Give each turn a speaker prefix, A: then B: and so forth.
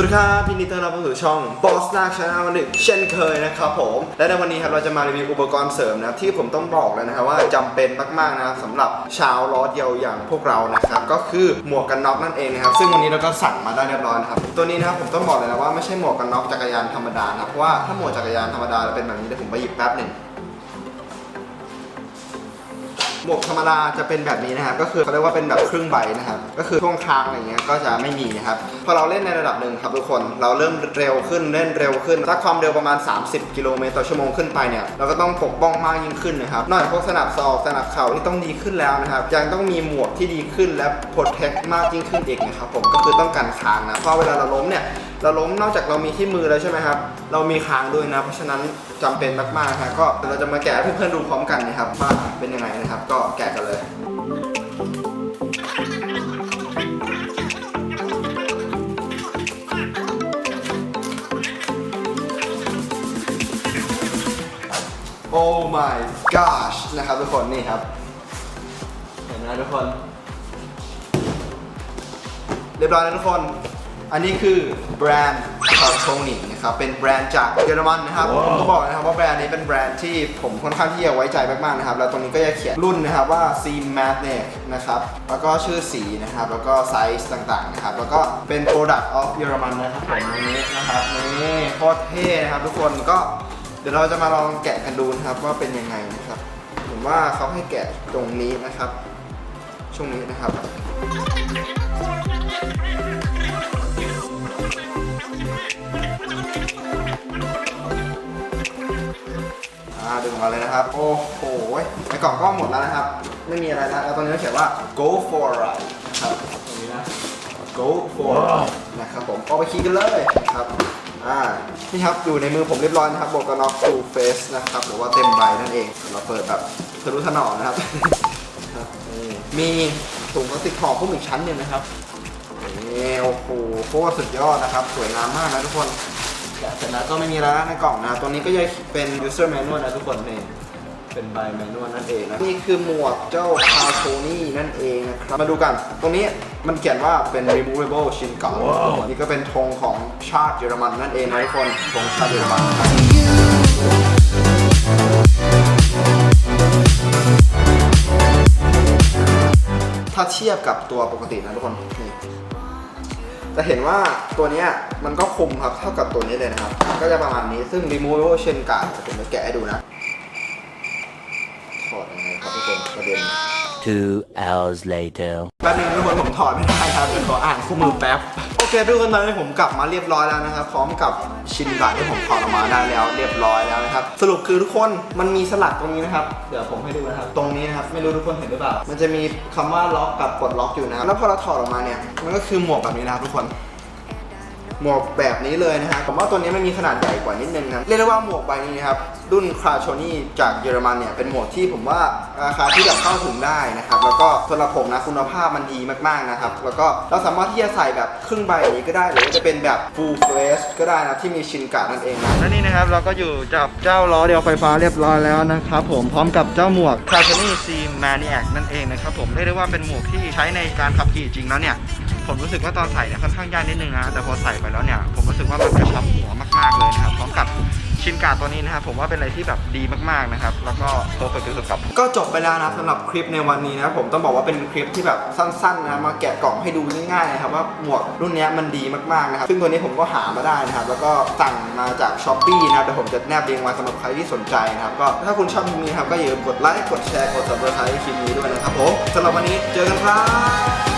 A: สวัสดีครับยินดีต้อนรับเข้าสู่ช่อง Boss นาคชาแนลหนึ่งเช่นเคยนะครับผม และในวันนี้ครับเราจะมารีวิวอุปกรณ์เสริมนะที่ผมต้องบอกเลยนะครับว่าจำเป็นมากๆนะสำหรับชาวล้อเดียวอย่างพวกเรานะครับก็คือหมวกกันน็อกนั่นเองนะครับซึ่งวันนี้เราก็สั่งมาได้เรียบร้อยนะครับตัวนี้นะครับผมต้องบอกเลยนะว่าไม่ใช่หมวกกันน็อกจักรยานธรรมดานะเพราะว่าถ้าหมวกจักรยานธรรมดาจะเป็นแบบนี้เดี๋ยวผมไปหยิบแป๊บหนึ่ง หมวกธรรมดาจะเป็นแบบนี้นะครับ ก็คือเขาเรียกว่าเป็นแบบครึ่งใบนะครับ ก็คือช่วงคางอะไรเงี้ยก็จะไม่มีนะครับ พอเราเล่นในระดับหนึ่งครับทุกคน เราเริ่มเร็วขึ้นเล่นเร็วขึ้น ถ้าความเร็วประมาณ 30 กิโลเมตรต่อชั่วโมงขึ้นไปเนี่ย เราก็ต้องปกป้องมากยิ่งขึ้นนะครับ นอกจากพวกสนับศอกสนับเข่าที่ต้องดีขึ้นแล้วนะครับ ยังต้องมีหมวกที่ดีขึ้นและโปรเทคมากยิ่งขึ้นอีกนะครับผม ก็คือต้องกันคางนะ เพราะเวลาเราล้มเนี่ย เราล้มนอกจากเรามีที่มือแล้วใช่ไหมครับเรามีค้างด้วยนะ เพราะฉะนั้นจำเป็นมากๆครับก็เดี๋ยวเราจะมาแกะให้เพื่อนๆดูพร้อมกันนะครับว่าเป็นยังไงนะครับ ก็แกะกันเลยโอ้ my gosh นะครับทุกคนนี่ครับ เห็นไหมทุกคน เรียบร้อยแล้วทุกคน อันนี้คือแบรนด์ c a r t o n i นะครับเป็นแบรนด์จากเยอรมันนะครับผมต้องบอกนะครับว่าแบรนด์นี้เป็นแบรนด์ที่ผมค่อนข้างที่จะไว้ใจมากๆนะครับแล้วตรงนี้ก็จะเขียนรุ่นนะครับว่า C Magnet นะครับแล้วก็ชื่อสีนะครับแล้วก็ไซส์ต่างๆนะครับแล้วก็เป็น Product of เยอรมันนะครับผมตรงนี้นะครับนี่โคตรเท่นะครับทุกคนก็เดี๋ยวเราจะมาลองแกะกันดูนะครับว่าเป็นยังไงนะครับผมว่าเขาให้แกะตรงนี้นะครับช่วงนี้นะครับ อ่าดึงออกมาเลยนะครับ โอ้โหในกล่องก็หมดแล้วนะครับ ไม่มีอะไรแล้วแล้วตอนนี้ก็เขียนว่า go for a ride นะครับตรงนี้นะ go for a ride นะครับผมเอาไปขี่กันเลยครับอ่านี่ครับอยู่ในมือผมเรียบร้อยนะครับโบกน็อก full face นะครับหรือว่าเต็มใบนั่นเองเราเปิดแบบทะนุถนอมนะครับครับนี่มีถุงพลาสติกห่อพุ่มอีกชั้นหนึ่งนะครับนี่โอ้โหโคตรสุดยอดนะครับ สวยงามมากนะทุกคนแกะ เสร็จแล้วก็ไม่มีแล้วในกล่องนะตัวนี้ก็จะเป็น user manual นะทุกคนนี่เป็นใบ manual นั่นเองนะนี่คือหมวกเจ้า c a r t o n y นั่นเองนะครับ มาดูกัน ตรงนี้มันเขียนว่าเป็น removable shin guard นี่ก็เป็นธงของชาติเยอรมันนั่นเองนะทุกคนธงชาติเยอรมันนะครับถ้าเทียบกับตัวปกตินะทุกคนนี่ จะเห็นว่าตัวเนี้ยมันก็คุมครับเท่ากับตัวนี้เลยนะครับ ก็จะประมาณนี้ซึ่ง removable chain guard จะผมจะแกะให้ดูนะถอดยังไงครับทุกคนประเด็น
B: Two hours later.
A: แป๊บนึงทุกคนผมถอดไม่ได้ครับเดี๋ยวขออ่านคู่มือแป๊บโอ เคทุกคนตอนนี้ผมกลับมาเรียบร้อยแล้วนะครับพร้อมกับชินการที่ผมถอดออกมาได้แล้ว เรียบร้อยแล้วนะครับสรุปคือทุกคนมันมีสลักตรงนี้นะครับเดี๋ยวผมให้ดูนะครับตรงนี้นะครับไม่รู้ทุกคนเห็นหรือเปล่า มันจะมีคำว่าล็อกกับปลดล็อกอยู่นะแล้วพอเราถอดออกมาเนี่ยมันก็คือหมวกแบบนี้นะครับทุกคน หมวกแบบนี้เลยนะฮะผมว่าตัวนี้มันมีขนาดใหญ่กว่านิดนึงนะเรียกได้ว่าหมวกใบนี้นะครับรุ่นคราโชนี่จากเยอรมันเนี่ยเป็นหมวกที่ผมว่าราคาที่แบบเข้าถึงได้นะครับแล้วก็สำหรับผมนะคุณภาพมันดีมากๆนะครับแล้วก็เราสามารถที่จะใส่แบบครึ่งใบอย่างนี้ก็ได้หรือว่าจะเป็นแบบ full face ก็ได้นะที่มีชินกาดนั่นเองนะและนี่นะครับเราก็อยู่กับเจ้าล้อเดียวไฟฟ้าเรียบร้อยแล้วนะครับผมพร้อมกับเจ้าหมวก c r a t o n y C Maniac นั่นเองนะครับผมเรียกได้ว่าเป็นหมวกที่ใช้ในการขับขี่จริงแล้วเนี่ยผมรู้สึกว่าตอนใส่เนี่ยค่อนข้างยากนิดนึงนะแต่พอใส่ไปแล้วเนี่ยผมรู้สึกว่ามันกระชับหัวมาก ๆเลยนะครับพร้อมกับชินการ์ดตัวนี้นะครับผมว่าเป็นอะไรที่แบบดีมากๆนะครับแล้วก็เพอร์เฟกต์ที่สุดครับก็จบไปแล้วนะสำหรับคลิปในวันนี้นะครับผมต้องบอกว่าเป็นคลิปที่แบบสั้นๆนะมาแกะกล่องให้ดูง่ายๆนะครับว่าหมวกรุ่นนี้มันดีมากๆนะครับซึ่งตัวนี้ผมก็หามาได้นะครับแล้วก็สั่งมาจากช้อปปี้นะครับเดี๋ยวผมจะแนบลิงก์ไว้สำหรับใครที่สนใจนะครับก็ถ้าคุณชอบคลิปนี้ครับก็อย่าลืมกดไลค์กดแชร์กด subscribe คลิปนี้ด้วยนะครับผมสำหรับวันนี้เจอกันครับ